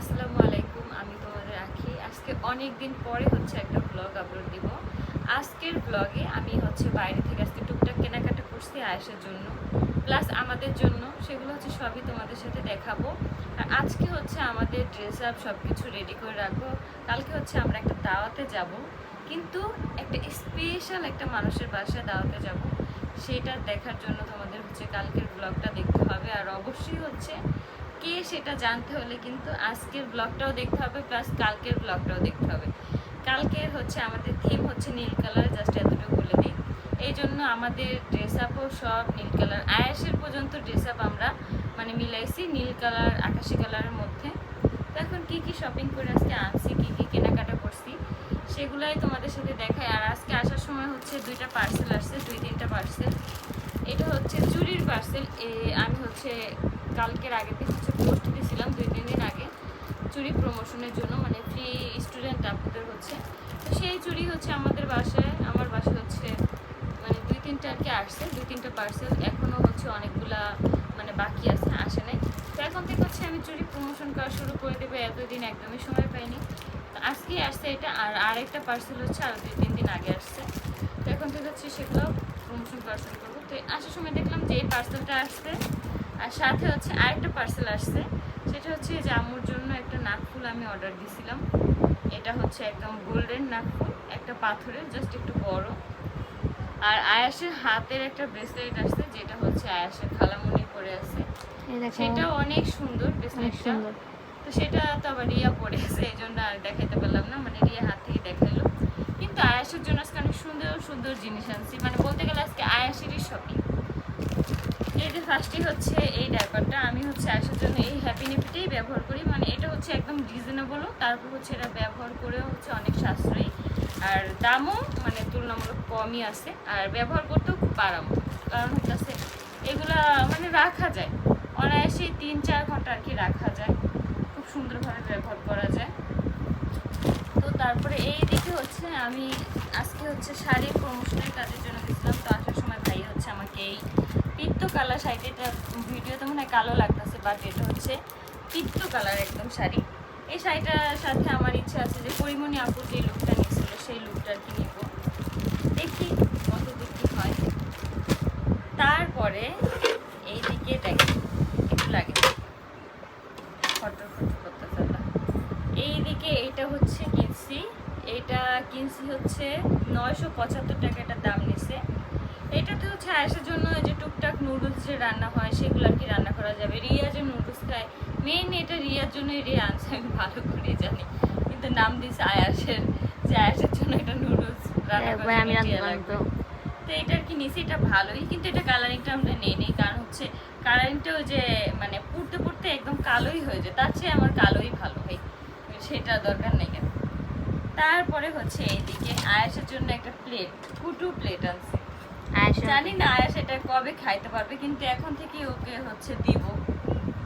আসসালামু আলাইকুম আমি তোমাদের রাখি। আজকে অনেক দিন পরে হচ্ছে একটা ব্লগ আপলোড দিব। আজকের ব্লগে আমি হচ্ছে বাইরে থেকে আজকে টুকটাক কেনাকাটা করছি আয়েসের জন্য প্লাস আমাদের জন্য। সেগুলো হচ্ছে সবই তোমাদের সাথে দেখাবো। আর আজকে হচ্ছে আমাদের ড্রেস আপ সব কিছু রেডি করে রাখব। কালকে হচ্ছে আমরা একটা দাওয়াতে যাব, কিন্তু একটা স্পেশাল একটা মানুষের বাসায় দাওয়াতে যাব। সেটা দেখার জন্য তোমাদের হচ্ছে কালকের ব্লগটা দেখতে হবে। আর অবশ্যই হচ্ছে কে সেটা জানতে হলে কিন্তু আজকের ব্লগটাও দেখতে হবে প্লাস কালকের ব্লগটাও দেখতে হবে। কালকের হচ্ছে আমাদের থিম হচ্ছে নীল কালার জাস্ট এতটুকু বলে দিই। এই জন্য আমাদের ড্রেস আপও সব নীল কালার, আয়াসের পর্যন্ত ড্রেস আপ আমরা মানে মিলাইছি নীল কালার, আকাশি কালারের মধ্যে। তো এখন কী কী শপিং করে আজকে আনছি, কী কী কেনাকাটা করছি, সেগুলাই তোমাদের সাথে দেখায় আর আজকে আসার সময় হচ্ছে দুইটা পার্সেল আসছে, দুই তিনটা পার্সেল এটা হচ্ছে চুরির পার্সেল আমি হচ্ছে কালকের আগের দিন হচ্ছে পোস্ট দিয়েছিলাম, দুই, তিন দিন আগে। চুরি প্রমোশনের জন্য মানে ফ্রি স্টুডেন্ট আপনাদের হচ্ছে। তো সেই চুরি হচ্ছে আমাদের বাসায়। আমার বাসায় হচ্ছে মানে দুই, তিনটা আর কি আসছে, দুই, তিনটা পার্সেল এখনও হচ্ছে অনেকগুলা মানে বাকি আছে, আসে নাই। তো এখন থেকে হচ্ছে আমি চুরি প্রমোশন করা শুরু করে দেবো। এতদিন একদমই সময় পাইনি। তো আজকেই আসছে এটা, আর আরেকটা পার্সেল হচ্ছে আরও দুই, তিন দিন আগে আসছে। তো এখন থেকে হচ্ছে সেগুলো প্রমোশন শুরু করব। তো আসার সময় দেখলাম যে এই পার্সেলটা আসছে। আর সাথে হচ্ছে আরেকটা পার্সেল আসছে। সেটা হচ্ছে যে আম্মুর জন্য একটা নাকফুল আমি অর্ডার দিয়েছিলাম এটা হচ্ছে একদম গোল্ডেন নাকফুল একটা পাথরের জাস্ট একটু বড়। আর আয়াসের হাতের একটা ব্রেসলেট আসছে যেটা হচ্ছে আয়াসের খালামুনি পরে আছে। সেটা অনেক সুন্দর ব্রেসলেটটা তো সেটা তো আবার রিয়া পরে আছে এই জন্য আর দেখাইতে পারলাম না। মানে রিয়া হাত থেকে দেখাইলো। কিন্তু আয়াসের জন্য আজকে অনেক সুন্দর সুন্দর জিনিস আনছি। মানে বলতে গেলে আজকে আয়াসেরই শপিং যে ফার্স্টই হচ্ছে এই ডাইপারটা আমি হচ্ছে আসার জন্য এই হ্যাপি নিপিটাই ব্যবহার করি। মানে এটা হচ্ছে একদম রিজনেবলও তারপর হচ্ছে এটা ব্যবহার করেও হচ্ছে অনেক সাশ্রয়ী। আর দামও মানে তুলনামূলক কমই আছে। আর ব্যবহার করতেও খুব আরাম। কারণ হচ্ছে এগুলা মানে রাখা যায়। অনায়াসেই তিন, চার ঘণ্টা আর কি রাখা যায়। খুব সুন্দরভাবে ব্যবহার করা যায়। তো তারপরে এই দিকে হচ্ছে আমি আজকে হচ্ছে শাড়ির প্রমোশনের কাজের জন্য গেছিলাম তো আসার সময় ভাই হচ্ছে আমাকে এই পিত্ত কালার শাড়িটা ভিডিওতে মনে হয় কালো লাগতেছে বাট এটা হচ্ছে পিত্ত কালার একদম শাড়ি। এই শাড়িটার সাথে আমার ইচ্ছা আছে যে পরিমণি আপুর যে লুকটা নিয়েছিল, সেই লুকটা আর কি নিব। দেখি কত কি হয়। তারপরে এই দিকে দেখি একটু লাগে। ফটো ফটো করতে চালা। এইদিকে এটা হচ্ছে কিনছি এটা কিনছি হচ্ছে নয়শো পঁচাত্তর টাকা এটার দাম নিছে এটাতে হচ্ছে আয়াসের জন্য এই যে টুকটাক যে রান্না হয় সেগুলো আর কি রান্না করা যাবে। রিয়া যে নুডলস খায়। মেইন এটা রিয়ার জন্যই রিয়া আনছে আমি ভালো করে জানি। কিন্তু নাম দিছে আয়াসের যে আয়াসের জন্য এটা নুডলস রান্না জন্য পারব তো এটা আর কি নিছি এটা ভালোই। কিন্তু এটা কালারিংটা আমরা নেই নেই। কারণ হচ্ছে কালারিংটা ওই যে মানে পুড়তে পুড়তে একদম কালোই হয়ে যায়। তার চেয়ে আমার কালোই ভালো হয়। সেটা দরকার নেই কেন? তারপরে হচ্ছে এইদিকে আয়াসের জন্য একটা প্লেট কুটু প্লেট আনছে। জানি না আয়াস এটা কবে খাইতে পারবে কিন্তু এখন থেকে ওকে হচ্ছে দিব।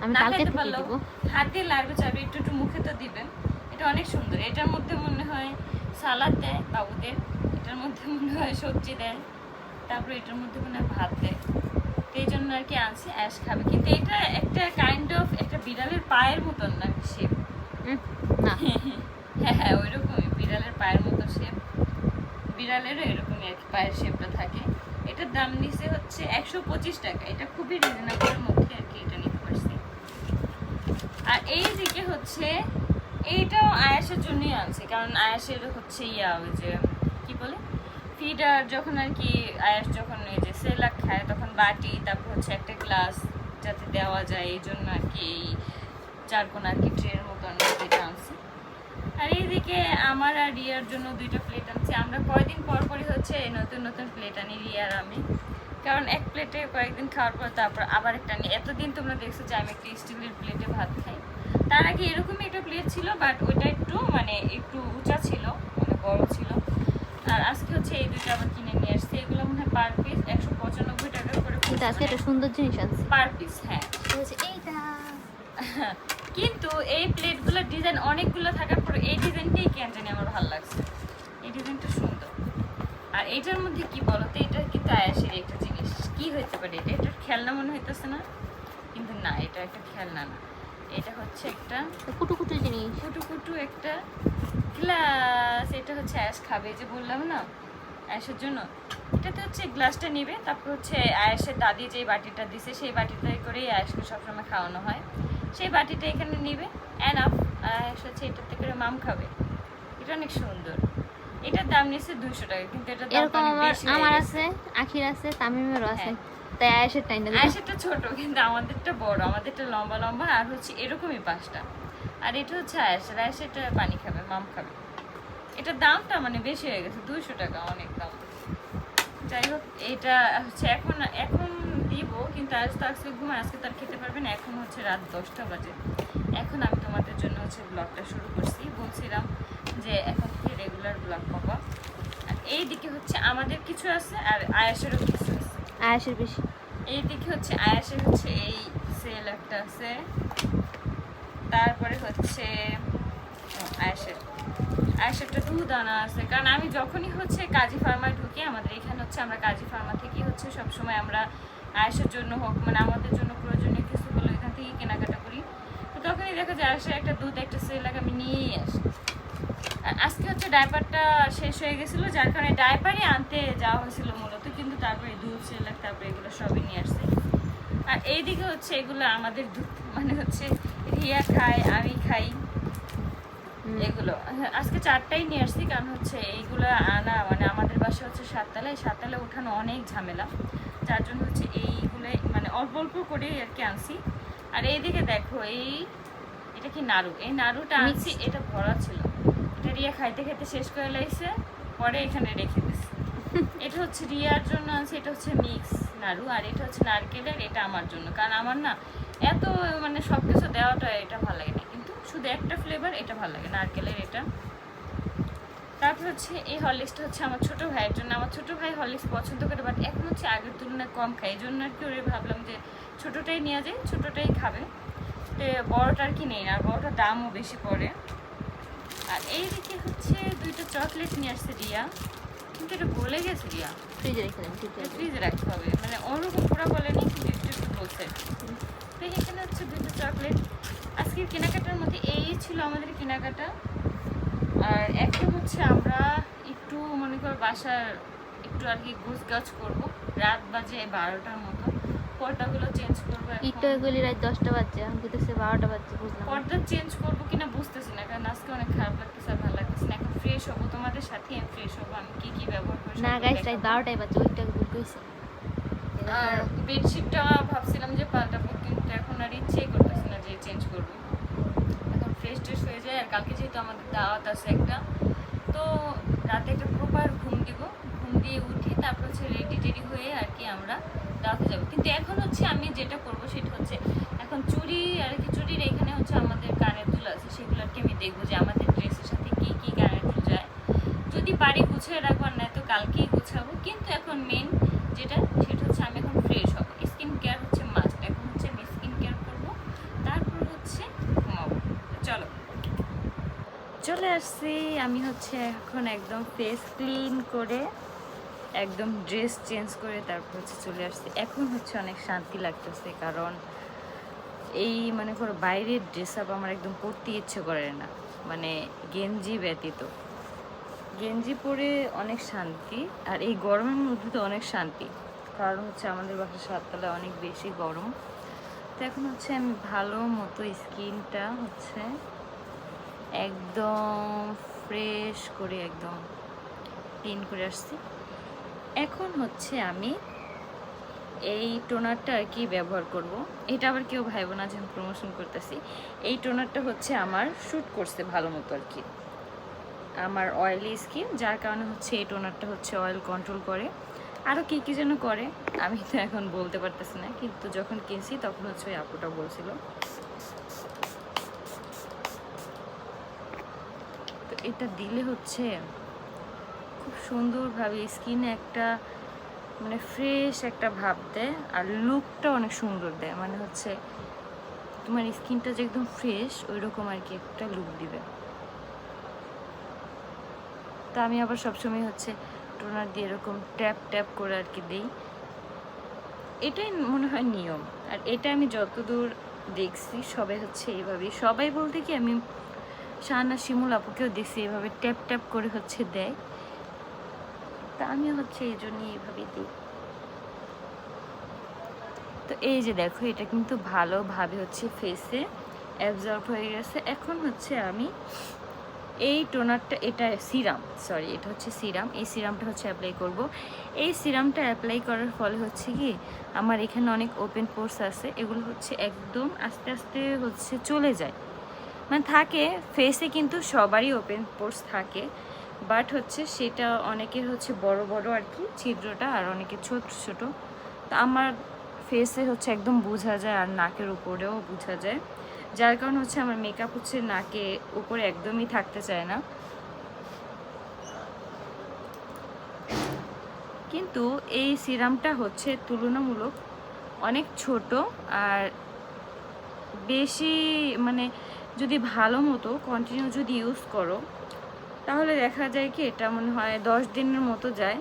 আমি কালকে থেকে দিব। হাতে লাগবে চাবি একটু একটু মুখে তো দিবেন। এটা অনেক সুন্দর। এটার মধ্যে মনে হয় সালাদ দেয় বাবুদের এটার মধ্যে মনে হয় সবজি দেয় তারপরে এটার মধ্যে মনে হয় ভাত দেয়। এই জন্য আর কি আনছি অ্যাশ খাবে। কিন্তু এটা একটা কাইন্ড অফ একটা বিড়ালের পায়ের মতন না শেপ না। হ্যাঁ হ্যাঁ ওই রকমই বিড়ালের পায়ের মতো শেপ বিড়ালেরও এরকমই আর কি পায়ের শেপটা থাকে। এটার দাম নিচে হচ্ছে একশো পঁচিশ টাকা। এটা খুবই রিজনেবলের মধ্যে আর কি এটা নিতে পারছি। আর এই দিকে হচ্ছে, এইটাও আয়াসের জন্যই আনছি। কারণ আয়াসের হচ্ছে ইয়া ওই যে, কি বলে? ফিডার যখন আর কি আয়াস যখন এই যে সেলাক খায়, তখন বাটি, তারপর হচ্ছে একটা গ্লাস যাতে দেওয়া যায়, এই জন্য আর কি এই চারকোনা আর কি ট্রের মতো আমি যেটা আর এইদিকে রিয়ার জন্য দুইটা প্লেট আনছি। আমরা কয়দিন পর পরই হচ্ছে এই নতুন নতুন প্লেট আনি রিয়ার আমি। কারণ এক প্লেটে কয়েকদিন খাওয়ার পর তারপর আবার একটা আনি। এতদিন তোমরা দেখছ যে আমি একটা স্টিলের প্লেটে ভাত খাই। তার আগে এরকমই একটা প্লেট ছিল বাট ওইটা একটু মানে একটু উঁচা ছিল মানে বড় ছিল। আর আজকে হচ্ছে এই দুটো আবার কিনে নিয়ে আসছি। এগুলো মনে হয় পার পিস একশো পঁচানব্বই টাকা করে আজকে একটা সুন্দর জিনিস আনছি। পার পিস হ্যাঁ। এইটা। কিন্তু এই প্লেটগুলোর ডিজাইন অনেকগুলো থাকার পর এই ডিজাইনটাই কেন জানি আমার ভালো লাগছে। এই ডিজাইনটা সুন্দর। আর এইটার মধ্যে কি বলতো? এটা কিন্তু আয়াসের একটা জিনিস। কি হইতে পারে এটা? এটার খেলনা মনে হইতেছে না? কিন্তু না এটা একটা খেলনা না। এটা হচ্ছে একটা তো কুটু কুটু জিনিস। কুটু কুটু একটা গ্লাস। এটা হচ্ছে অ্যাশ খাবে যে বললাম না? অ্যাশের জন্য। এটাতে হচ্ছে গ্লাসটা নিবে তারপর হচ্ছে আয়াসের দাদি যে বাটিটা দিছে সেই বাটিটাই করেই আয়াসকে সবসময় খাওয়ানো হয়। সেই বাটিটা এখানে নিবে। অ্যানাফ হচ্ছে এটাতে করে মাম খাবে। এটা অনেক সুন্দর। এটার দাম নিয়েছে দুইশো টাকা কিন্তু দাম এরকম আমার আমার আছে আখির আছে তামিমেরও আছে। হ্যাঁ। তাই আয়েশের টাইম আয়েশাটা ছোট কিন্তু আমাদেরটা বড়। আমাদেরটা লম্বা লম্বা আর হচ্ছে এরকমই পাঁচটা। আর এটা হচ্ছে আয়েশার পানি খাবে মাম খাবে। এটার দামটা মানে বেশি হয়ে গেছে দুইশো টাকা অনেক দাম। যাই হোক এটা হচ্ছে এখন এখন দিব কিন্তু আজ তো আজকে ঘুম আজকে তার খেতে পারবেন এখন হচ্ছে রাত দশটা বাজে। এখন আমি তোমাদের জন্য হচ্ছে ব্লগটা শুরু করছি। বলছিলাম যে এখন থেকে রেগুলার ব্লগ পাবা আর এই দিকে হচ্ছে আমাদের কিছু আছে আর আয়াসেরও কিছু আছে। আয়েশের বেশি। এইদিকে হচ্ছে আয়াসের হচ্ছে এই সেল একটা আছে। তারপরে হচ্ছে আয়াসের। আয়াসেরটা দুধ আনা আছে। কারণ আমি যখনই হচ্ছে কাজী ফার্মায় ঢুকি আমাদের এখানে হচ্ছে আমরা কাজী ফার্মা থেকে হচ্ছে সবসময় আমরা আয়াসের জন্য হোক মানে আমাদের জন্য প্রয়োজনীয় কিছু হলো এখান থেকে কেনাকাটা করি। তো তখনই দেখা যায় আয়াসের একটা দুধ একটা সেল আমি নিয়েই আসি। আজকে হচ্ছে ডাইপারটা শেষ হয়ে গেছিল যার কারণে ডাইপারই আনতে যাওয়া হয়েছিল মূলত কিন্তু তারপরে দুধ সেলাক তারপরে এগুলো সবই নিয়ে আসছে আর এইদিকে হচ্ছে এগুলো আমাদের দুধ মানে হচ্ছে রিয়া খায় আমি খাই। এগুলো আজকে চারটাই নিয়ে আসছি কারণ হচ্ছে এইগুলো আনা মানে আমাদের বাসা হচ্ছে সাততলায় সাততলায় ওঠানো অনেক ঝামেলা। যার জন্য হচ্ছে এইগুলো মানে অল্প অল্প করেই আর কি আনছি। আর এইদিকে দেখো এই এটা কি নাড়ু? এই নাড়ুটা আনছি এটা ভরা ছিল। এটা রিয়া খাইতে খাইতে শেষ করে লাইছে পরে এখানে রেখে দিছি। এটা হচ্ছে রিয়ার জন্য আনছি এটা হচ্ছে মিক্স নাড়ু আর এটা হচ্ছে নারকেলের এটা আমার জন্য। কারণ আমার না এত মানে সব কিছু দেওয়াটা এটা ভালো লাগে না। কিন্তু শুধু একটা ফ্লেভার এটা ভালো লাগে নারকেলের এটা। তারপর হচ্ছে এই হরলিক্সটা হচ্ছে আমার ছোট ভাইয়ের জন্য। আমার ছোট ভাই হরলিক্স পছন্দ করে বাট এখন হচ্ছে আগের তুলনায় কম খায়। এই জন্য আর কি ওরে ভাবলাম যে ছোটোটাই নেওয়া যায় ছোটোটাই খাবে। তো বড়টা আর কি নেই না আর বড়টার দামও বেশি পড়ে। আর এই দিকে হচ্ছে দুইটা চকলেট নিয়ে আসছে রিয়া। কিন্তু এটা বলে গেছে রিয়া। ফ্রিজে রেখে ফ্রিজে রেখে রাখতে হবে। মানে ওরকম পুরো বলেনি কিন্তু একটু একটু বলছে। তো এখানে হচ্ছে দুটো চকলেট আজকের কেনাকাটার মধ্যে এই ছিল আমাদের কেনাকাটা। আর একটা হচ্ছে আমরা একটু মনে কর বাসার একটু আর কি গুছ গাছ করব। রাত বাজে বারোটার মতো। পর্দাগুলো চেঞ্জ করব। একটু এগুলি রাত দশটা বাজছে এখন দিতেছে বারোটা বাজছে বুঝলাম। পর্দা চেঞ্জ করব কিনা বুঝতেছি না কারণ আজকে অনেক খারাপ লাগতেছে আর ভালো লাগতেছে না। এখন ফ্রেশ হব তোমাদের সাথে আমি ফ্রেশ হব। আমি কি কি ব্যবহার করি না গাইস রাত। বারোটায় বাজছে ওইটা ভুল কইছে। আর বেডশিটটা ভাবছিলাম যে পাল্টাবো কিন্তু এখন আর ইচ্ছেই করতেছি না যে চেঞ্জ করব। এখন ফ্রেশ ট্রেশ হয়ে যায় আর কালকে যেহেতু আমাদের দাওয়াত আছে একটা তো রাতে একটা প্রপার ঘুম দিব। ঘুম দিয়ে উঠি তারপর হচ্ছে রেডি টেডি হয়ে আর কি আমরা দাওয়াতে যাব। কিন্তু এখন হচ্ছে আমি যেটা করব সেটা হচ্ছে, এখন চুড়ি আর কি চুড়ির এখানে হচ্ছে আমাদের কানের দুল আছে সেগুলো আর কি আমি দেখব যে আমাদের ড্রেসের সাথে কি কি কানের দুল যায়। যদি পারি গুছিয়ে রাখব, আর নয়তো কালকেই গুছাবো। কিন্তু এখন মেন যেটা, সেটা হচ্ছে আমি এখন ফ্রেশ হব স্কিন কেয়ার হচ্ছে মাস্ট এখন হচ্ছে আমি স্কিন কেয়ার করব তারপর হচ্ছে ঘুমাবো তো চলো চলে আসছি। আমি হচ্ছে এখন একদম ফেস ক্লিন করে, একদম ড্রেস চেঞ্জ করে তারপর হচ্ছে চলে আসছি। এখন হচ্ছে অনেক শান্তি লাগতেছে কারণ এই মনে করো বাইরের ড্রেস আপ আমার একদম পরতে ইচ্ছে করে না। মানে গেঞ্জি ব্যতীত। গেঞ্জি পরে অনেক শান্তি আর এই গরমের মধ্যে তো অনেক শান্তি। কারণ হচ্ছে আমাদের বাসার সাততলায় অনেক বেশি গরম। তো এখন হচ্ছে আমি ভালো মতো স্কিনটা হচ্ছে একদম ফ্রেশ করে একদম ক্লিন করে আসছি। এখন হচ্ছে আমি এই টোনারটা আর কি ব্যবহার করব। এটা আবার কেউ ভাইব না যে প্রমোশন করতেছি। এই টোনারটা হচ্ছে আমার শ্যুট করছে ভালো মতো আর কি। আমার অয়েলি স্কিন যার কারণে হচ্ছে এই টোনারটা হচ্ছে অয়েল কন্ট্রোল করে। আরও কী কী যেন করে, আমি তো এখন বলতে পারতেছি না। কিন্তু যখন কিনছি তখন হচ্ছে ওই আপুটা বলছিল। এটা দিলে হচ্ছে খুব সুন্দরভাবে স্কিনে একটা মানে ফ্রেশ একটা ভাব দেয় আর লুকটা অনেক সুন্দর দেয়। মানে হচ্ছে তোমার স্কিনটা যে একদম ফ্রেশ ওই রকম আর কি একটা লুক দিবে। তো আমি আবার সবসময় হচ্ছে টোনার দিয়ে এরকম ট্যাপ ট্যাপ করে আর কি দিই। এটাই মনে হয় নিয়ম। আর এটা আমি যতদূর দেখছি সবাই হচ্ছে এইভাবে সবাই বলতে কি আমি শাহানা শিমুল আপুকেও দেখছি, এভাবে ট্যাপ ট্যাপ করে হচ্ছে দেয়। তা আমি হচ্ছে এই জন্যই এইভাবে দিই। তো এই যে দেখো, এটা কিন্তু ভালোভাবে হচ্ছে ফেসে অ্যাবজর্ব হয়ে গেছে। এখন হচ্ছে আমি এই টোনারটা এটা সিরাম সরি এটা হচ্ছে সিরাম এই সিরামটা হচ্ছে অ্যাপ্লাই করব। এই সিরামটা অ্যাপ্লাই করার ফলে হচ্ছে কি, আমার এখানে অনেক ওপেন পোর্স আছে, এগুলো হচ্ছে একদম আস্তে আস্তে হচ্ছে চলে যায়। মানে থাকে ফেসে কিন্তু সবারই ওপেন পোর্স থাকে বাট হচ্ছে সেটা অনেকের হচ্ছে বড় বড় আর কি ছিদ্রটা আর অনেকের ছোট ছোট। তো আমার ফেসে হচ্ছে একদম বোঝা যায় আর নাকের উপরেও বোঝা যায়। যার কারণে হচ্ছে আমার মেকআপ হচ্ছে নাকে উপরে একদমই থাকতে চায় না। কিন্তু এই সিরামটা হচ্ছে তুলনামূলক অনেক ছোট আর বেশি মানে যদি ভালো মতো কন্টিনিউ যদি ইউজ করো, তাহলে দেখা যায় কি এটা মনে হয় দশ দিনের মতো যায়।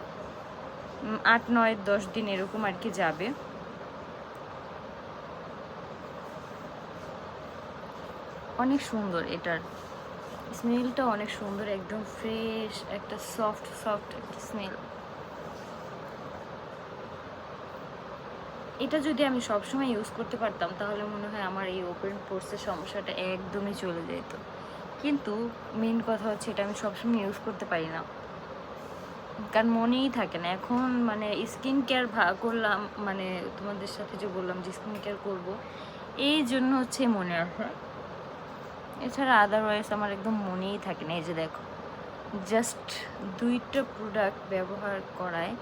আট, নয়, দশ দিন এরকম আর কি যাবে। অনেক সুন্দর এটার। স্মেলটা অনেক সুন্দর, একদম ফ্রেশ একটা সফট সফট একটা স্মেল এটা যদি আমি সবসময় ইউজ করতে পারতাম, তাহলে মনে হয় আমার এই ওপেন পোর্সের সমস্যাটা একদমই চলে যেত। কিন্তু মেন কথা হচ্ছে এটা আমি সবসময় ইউজ করতে পারি না। কারণ মনেই থাকে না। এখন মানে স্কিন কেয়ার ভা, করলাম মানে তোমাদের সাথে যে বললাম যে স্কিন কেয়ার করব, এই জন্য হচ্ছে মনে রাখা এছাড়া আদারওয়াইজ আমার একদম মনেই থাকে না। এই যে দেখো জাস্ট দুইটা প্রোডাক্ট ব্যবহার করায়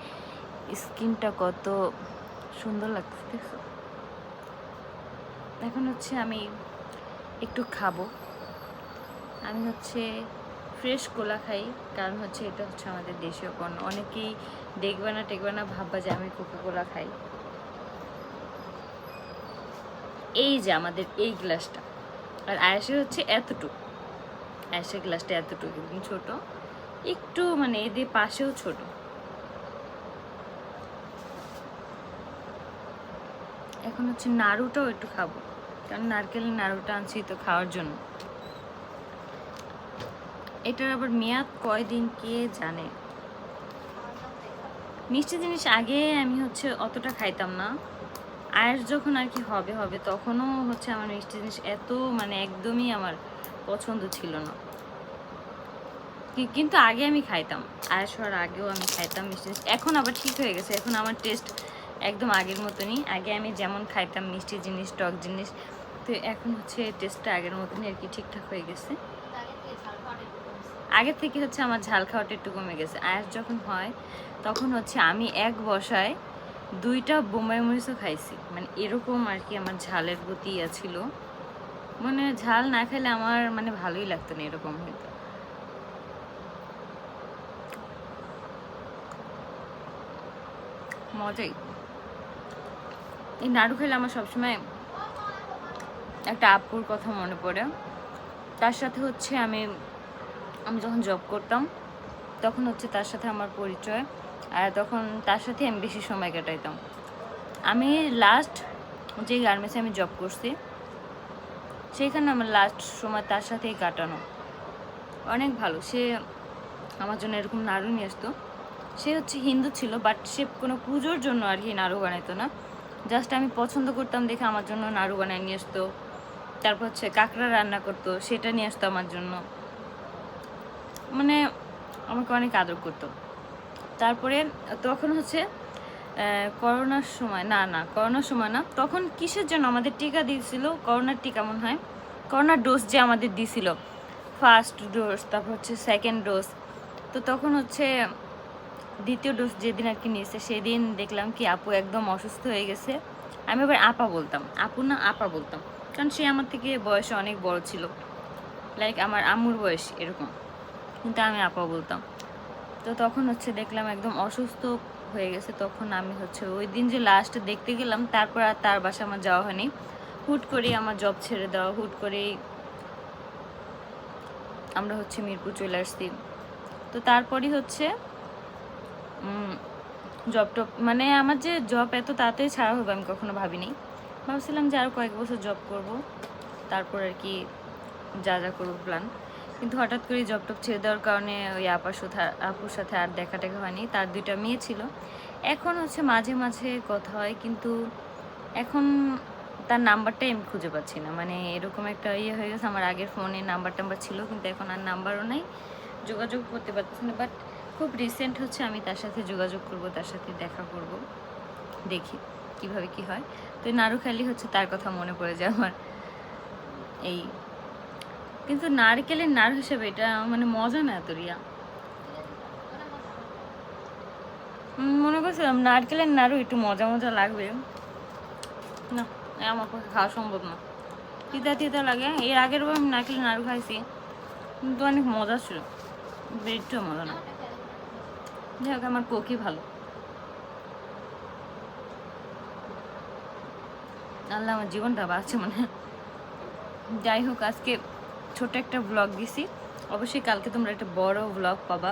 স্কিনটা কত সুন্দর লাগছে দেখছ? এখন হচ্ছে আমি একটু খাব। আমি হচ্ছে ফ্রেশ কোলা খাই, কারণ হচ্ছে এটা হচ্ছে আমাদের দেশীয় পণ্য। অনেকেই দেখবে না, টেকবে না, ভাববা যে আমি কোকো কোলা খাই। এই যে আমাদের এই গ্লাসটা। আর আয়াসের হচ্ছে এতটুকু। আয়াসের গ্লাসটা এতটুকু ছোট। একটু মানে এদের পাশেও ছোট। এখন হচ্ছে নাড়ুটাও একটু খাব। কারণ নারকেলের নাড়ুটা আনছি তো খাওয়ার জন্য। এটার আবার মেয়াদ কয়দিন কে জানে? মিষ্টি জিনিস আগে আমি হচ্ছে অতটা খাইতাম না। আয়েস যখন আর কি হবে হবে, তখনও হচ্ছে আমার মিষ্টি জিনিস এত মানে একদমই আমার পছন্দ ছিল না। কিন্তু আগে আমি খাইতাম। আয়েস হওয়ার আগেও আমি খাইতাম মিষ্টি জিনিস। এখন আবার ঠিক হয়ে গেছে। এখন আমার টেস্ট একদম আগের মতনই। আগে আমি যেমন খাইতাম, মিষ্টি জিনিস, টক জিনিস, তো এখন হচ্ছে টেস্টটা আগের মতনই আর কি ঠিকঠাক হয়ে গেছে। আগের থেকে হচ্ছে আমার ঝাল খাওয়াটা একটু কমে গেছে। আয়াস যখন হয়, তখন হচ্ছে আমি এক বসায় দুইটা বোম্বাই মরিচও খাইছি। মানে এরকম আর কি আমার ঝালের প্রতি ইয়া ছিল। মানে ঝাল না খেলে আমার মানে ভালোই লাগতো না এরকম হয়তো মজাই। এই নাড়ু খেলে আমার সবসময় একটা আপুর কথা মনে পড়ে। তার সাথে হচ্ছে আমি আমি যখন জব করতাম, তখন হচ্ছে তার সাথে আমার পরিচয় আর তখন তার সাথে আমি বেশি সময় কাটাইতাম। আমি লাস্ট যে গার্মেন্টসে আমি জব করছি, সেইখানে আমার লাস্ট সময় তার সাথেই কাটানো। অনেক ভালো। সে আমার জন্য এরকম নাড়ু নিয়ে আসতো। সে হচ্ছে হিন্দু ছিল বাট সে কোনো পুজোর জন্য আর কি নাড়ু বানাইতো না। জাস্ট আমি পছন্দ করতাম দেখে আমার জন্য নাড়ু বানায় নিয়ে আসতো। তারপর হচ্ছে কাঁকড়া রান্না করতো, সেটা নিয়ে আসতো আমার জন্য। মানে আমাকে অনেক আদর করতো। তারপরে তখন হচ্ছে করোনার সময়, না না, করোনার সময় না, তখন কিসের জন্য আমাদের টিকা দিয়েছিল? করোনার টিকা মনে হয়। করোনার ডোজ যে আমাদের দিছিল। ফার্স্ট ডোজ তারপর হচ্ছে সেকেন্ড ডোজ তো তখন হচ্ছে দ্বিতীয় ডোজ যেদিন আর কি নিয়েছে, সেদিন দেখলাম কি আপু একদম অসুস্থ হয়ে গেছে। আমি আবার আপা বলতাম, আপু না, আপা বলতাম। কারণ সে আমার থেকে বয়সে অনেক বড় ছিল। লাইক আমার আম্মুর বয়স এরকম। কিন্তু আমি আপা বলতাম। তো তখন হচ্ছে দেখলাম একদম অসুস্থ হয়ে গেছে। তখন আমি হচ্ছে ওই দিন যে লাস্ট দেখতে গেলাম, তারপর আর তার বাসা আমার যাওয়া হয়নি। হুট করেই আমার জব ছেড়ে দেওয়া, হুট করেই আমরা হচ্ছে মিরপুর চলে আসছি। তো তারপরই হচ্ছে জব টব মানে আমার যে জব এত তাড়াতাড়ি ছাড়া হবে আমি কখনো ভাবিনি। ভাবছিলাম যে আরও কয়েক বছর জব করব, তারপর আর কি যা যা করব প্ল্যান কিন্তু হঠাৎ করে জব টপ ছেড়ে দেওয়ার কারণে ওই আপার সাথে, আপুর সাথে আর দেখা টেকা হয়নি, তার দুইটা মেয়ে ছিল। এখন হচ্ছে মাঝে মাঝে কথা হয়, কিন্তু এখন তার নাম্বারটাই আমি খুঁজে পাচ্ছি না। মানে এরকম একটা ইয়ে হয়ে গেছে, আমার আগের ফোনে নাম্বার টাম্বার ছিল, কিন্তু এখন আর নাম্বারও নাই। যোগাযোগ করতে পারতেছি না বাট খুব রিসেন্ট হচ্ছে, আমি তার সাথে যোগাযোগ করব, তার সাথে দেখা করব। দেখি কীভাবে কি হয়। তো এই নাড়ু খালি হচ্ছে তার কথা মনে পড়ে যায় আমার। এই কিন্তু নারকেলের নাড়ু হিসেবে এটা মানে মজা না এত রিয়া? মনে করছিলাম নারকেলের নাড়ু একটু মজা মজা লাগবে। না আমার পক্ষে খাওয়া সম্ভব না। তিতা তিতা লাগে। এর আগের বার আমি নারকেলের নাড়ু খাইছি। কিন্তু অনেক মজা ছিল। একটু মজা না। যাই হোক আমার কোকি ভালো। আল্লাহ আমার জীবনটা বাঁচছে মানে যাই হোক, আজকে ছোট একটা ব্লগ দিছি। অবশ্যই কালকে তোমরা একটা বড় ব্লগ পাবা।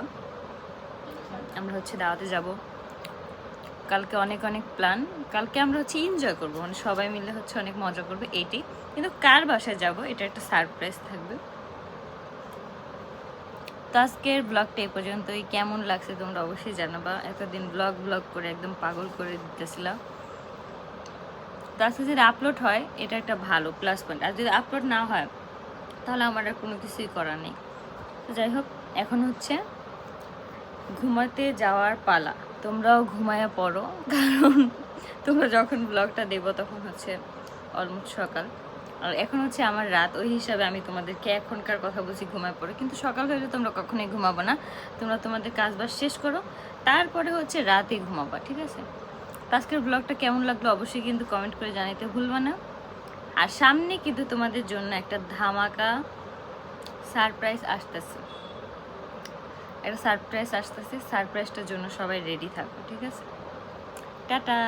আমরা হচ্ছে দাওয়াতে যাব। কালকে অনেক অনেক প্ল্যান কালকে আমরা হচ্ছে এনজয় করব। মানে সবাই মিলে হচ্ছে অনেক মজা করব এইটাই কিন্তু কার বাসায় যাব? এটা একটা সারপ্রাইজ থাকবে। তো আজকের ব্লগটা এই পর্যন্তই। কেমন লাগছে তোমরা অবশ্যই জানাবা। এতদিন ব্লগ ব্লগ করে একদম পাগল করে দিতেছিলাম। তো আজকে যদি আপলোড হয়, এটা একটা ভালো প্লাস পয়েন্ট আর যদি আপলোড না হয়, তাহলে আমার আর কোনো কিছুই করার নেই। তো যাই হোক, এখন হচ্ছে ঘুমাতে যাওয়ার পালা। তোমরাও ঘুমায়া পড়ো। কারণ তোমরা যখন ব্লগটা দেবো তখন হচ্ছে অলমোস্ট সকাল। আর এখন হচ্ছে আমার রাত, ওই হিসাবে আমি তোমাদেরকে এখনকার কথা বলছি ঘুমায় পড়ো কিন্তু সকাল হলে তোমরা কখনোই ঘুমাবো না। তোমরা তোমাদের কাজ বাজ শেষ করো, তারপরে হচ্ছে রাতে ঘুমাবা, ঠিক আছে? আজকের ব্লগটা কেমন লাগল অবশ্যই কিন্তু কমেন্ট করে জানাতে ভুলবা না। আর সামনে কিন্তু তোমাদের জন্য একটা ধামাকা সারপ্রাইজ আসতেছে। একটা সারপ্রাইজ আসতেছে সারপ্রাইজটার জন্য সবাই রেডি থাকো, ঠিক আছে? টাটা!